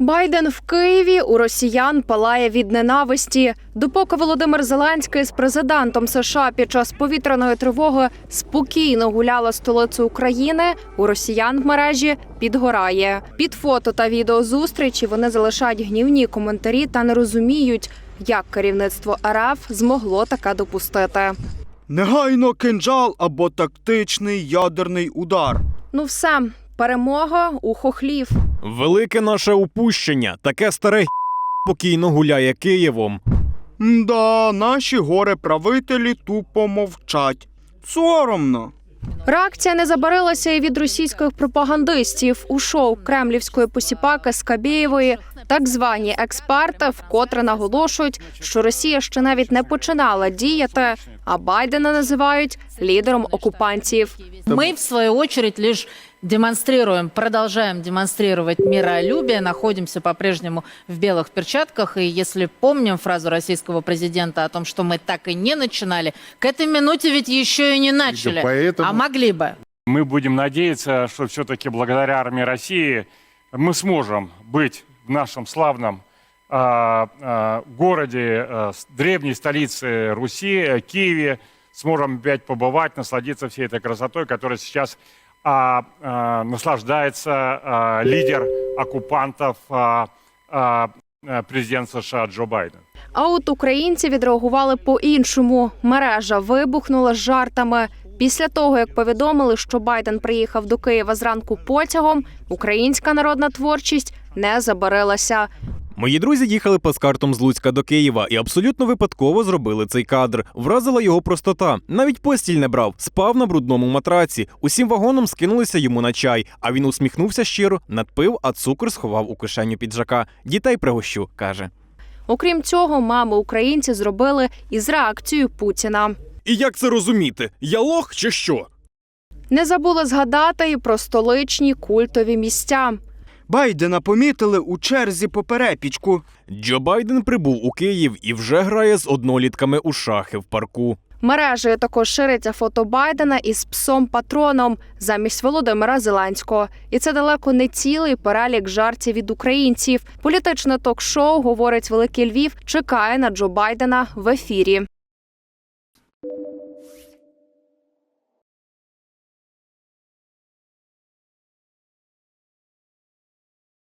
Байден в Києві у росіян палає від ненависті. Допоки Володимир Зеленський з президентом США під час повітряної тривоги спокійно гуляла столицю України, у росіян в мережі підгорає. Під фото та відео зустрічі вони залишають гнівні коментарі та не розуміють, як керівництво РФ змогло таке допустити. Негайно кинджал або тактичний ядерний удар. Ну все, перемога у хохлів. Велике наше упущення. Таке старе спокійно гуляє Києвом. Да, наші горе правителі тупо мовчать. Соромно. Реакція не забарилася і від російських пропагандистів у шоу кремлівської посіпаки Скабєєвої. Так звані експерти вкотре наголошують, що Росія ще навіть не починала діяти, а Байдена називають лідером окупантів. Мы, в свою очередь, лишь демонстрируем, продолжаем демонстрировать миролюбие, находимся по-прежнему в белых перчатках. И если помним фразу российского президента о том, что мы так и не начинали, к этой минуте ведь еще и не начали. поэтому- А могли бы. Мы будем надеяться, что все-таки благодаря армии России мы сможем быть в нашем славном а, а, городе, с- древней столице Руси, э, Киеве, сможем опять побывать, насладиться всей этой красотой, которой сейчас а, а, наслаждается а, лидер оккупантов, а, а, а, президент США Джо Байден. А от українці відреагували по-іншому. Мережа вибухнула жартами. Після того, як повідомили, що Байден приїхав до Києва зранку потягом, українська народна творчість не забарилася. Мої друзі їхали плацкартом з Луцька до Києва і абсолютно випадково зробили цей кадр. Вразила його простота. Навіть постіль не брав, спав на брудному матраці. Усім вагоном скинулися йому на чай. А він усміхнувся щиро, надпив, а цукор сховав у кишеню піджака. Дітей пригощу, каже. Окрім цього, мами українці зробили із реакцією Путіна. І як це розуміти? Я лох чи що? Не забули згадати і про столичні культові місця. Байдена помітили у черзі по перепічку. Джо Байден прибув у Київ і вже грає з однолітками у шахи в парку. Мережею також шириться фото Байдена із псом патроном замість Володимира Зеленського. І це далеко не цілий перелік жартів від українців. Політичне ток-шоу говорить Великий Львів. Чекає на Джо Байдена в ефірі.